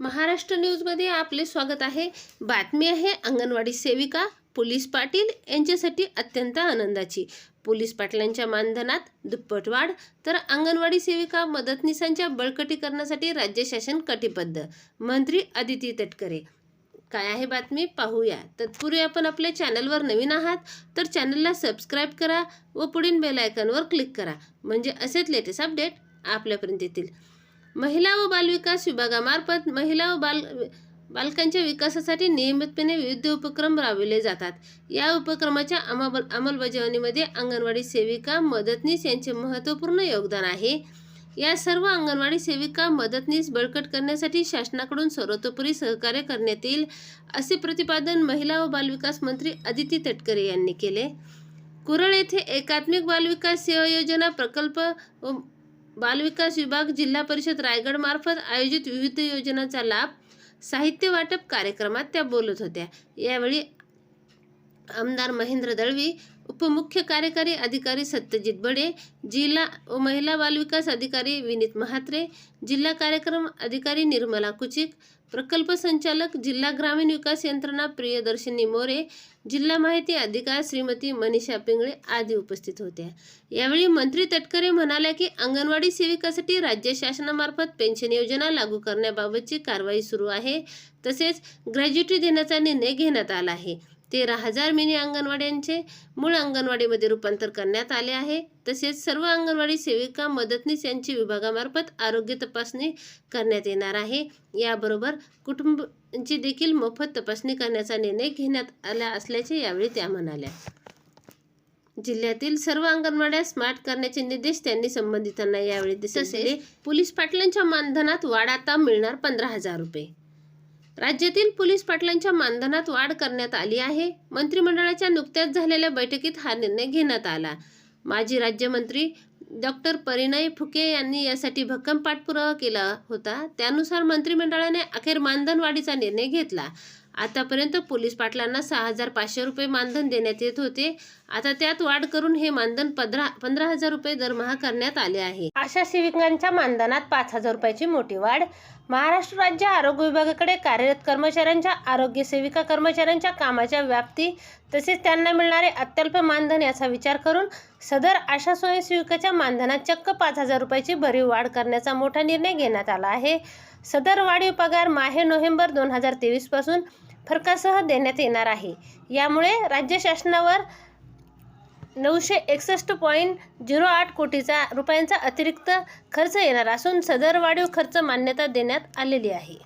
महाराष्ट्र न्यूजमध्ये आपले स्वागत आहे. बातमी आहे अंगणवाडी सेविका पोलीस पाटील यांच्यासाठी अत्यंत आनंदाची. पोलीस पाटलांच्या मानधनात दुप्पट वाढ तर अंगणवाडी सेविका मदतनीसांच्या बळकटीकरणासाठी राज्य शासन कटिबद्ध. मंत्री आदिती तटकरे. काय आहे बातमी? पाहूया. तत्पूर्वी आपण आपल्या चॅनलवर नवीन आहात तर चॅनलला सबस्क्राईब करा व पुढील बेल क्लिक करा. म्हणजे असेच लेटेस्ट अपडेट आपल्यापर्यंत येतील. महिला व बालविकास विभागामार्फत महिला व बाल बालकांच्या विकासासाठी नियमितपणे विविध उपक्रम राबविले जातात. या उपक्रमाच्या अंमल अंमलबजावणीमध्ये अंगणवाडी सेविका मदतनीस यांचे महत्त्वपूर्ण योगदान आहे. या सर्व अंगणवाडी सेविका मदतनीस बळकट करण्यासाठी शासनाकडून सर्वतोपरी सहकार्य करण्यात येईल असे प्रतिपादन महिला व बालविकास मंत्री अदिती तटकरे यांनी केले. कुरळ येथे एकात्मिक बालविकास सेवा योजना प्रकल्प व बालविकास विभाग जिल्हा परिषद रायगड मार्फत आयोजित विविध योजनांचा लाभ साहित्य वाटप कार्यक्रमात त्या बोलत होत्या. यावेळी आमदार महेंद्र दळवी उपमुख्य कार्यकारी अधिकारी सत्यजित बडे जिल्हा व महिला बालविकास अधिकारी विनीत म्हात्रे जिल्हा कार्यक्रम अधिकारी निर्मला कुचिक प्रकल्प संचालक जिल्हा ग्रामीण विकास यंत्रणा प्रियदर्शिनी मोरे जिल्हा माहिती अधिकार श्रीमती मनीषा पिंगळे आदी उपस्थित होत्या. यावेळी मंत्री तटकरे म्हणाल्या की अंगणवाडी सेविकासाठी राज्य शासनामार्फत पेन्शन योजना लागू करण्याबाबतची कारवाई सुरू आहे तसेच ग्रॅज्युटी देण्याचा निर्णय घेण्यात आला आहे. तेरा हजार मिनी अंगणवाड्यांचे मूळ अंगणवाडीमध्ये रूपांतर करण्यात आले आहे. तसेच सर्व अंगणवाडी सेविका मदतनीस यांची विभागामार्फत आरोग्य तपासणी करण्यात येणार आहे. याबरोबर कुटुंबांची देखील मोफत तपासणी करण्याचा निर्णय घेण्यात आला असल्याचे यावेळी त्या म्हणाल्या. जिल्ह्यातील सर्व अंगणवाड्या स्मार्ट करण्याचे निर्देश त्यांनी संबंधितांना यावेळी दिले. तसेच पोलीस पाटलांच्या मानधनात वाढ आता मिळणार पंधरा हजार रुपये. राज्यातील पोलीस पाटलांच्या मानधनात वाढ करण्यात आली आहे. मंत्रिमंडळाच्या नुकत्याच झालेल्या बैठकीत हा निर्णय घेण्यात आला. माजी राज्यमंत्री डॉक्टर परिणय फुके यांनी यासाठी भक्कम पाठपुरावा केला होता. त्यानुसार मंत्रिमंडळाने अखेर मानधन वाढीचा निर्णय घेतला. आतापर्यंत पोलीस पाटलांना सहा हजार पाचशे रुपये मानधन देण्यात येत होते. आता त्यात वाढ करून हे मानधन पंधरा पंधरा हजार रुपये दरमहा करण्यात आले आहे. आशा सेविकांच्या मानधनात पाच हजार रुपयाची मोठी वाढ. महाराष्ट्र राज्य आरोग्य विभागाकडे कार्यरत कर्मचाऱ्यांच्या आरोग्य सेविका कर्मचाऱ्यांच्या कामाच्या व्याप्ती तसेच त्यांना मिळणारे अत्यल्प मानधन याचा विचार करून सदर आशा स्वयंसेविकाच्या मानधनात चक्क पाच हजार रुपयाची भरीव वाढ करण्याचा मोठा निर्णय घेण्यात आला आहे. सदर वाढीव पगार माहे नोव्हेंबर दोन हजार तेवीसपासून फरकासह देण्यात येणार आहे. यामुळे राज्य शासनावर नऊशे एकसष्ट पॉईंट झिरो आठ कोटीचा रुपयांचा अतिरिक्त खर्च येणार असून सदर वाढीव खर्च मान्यता देण्यात आलेली आहे.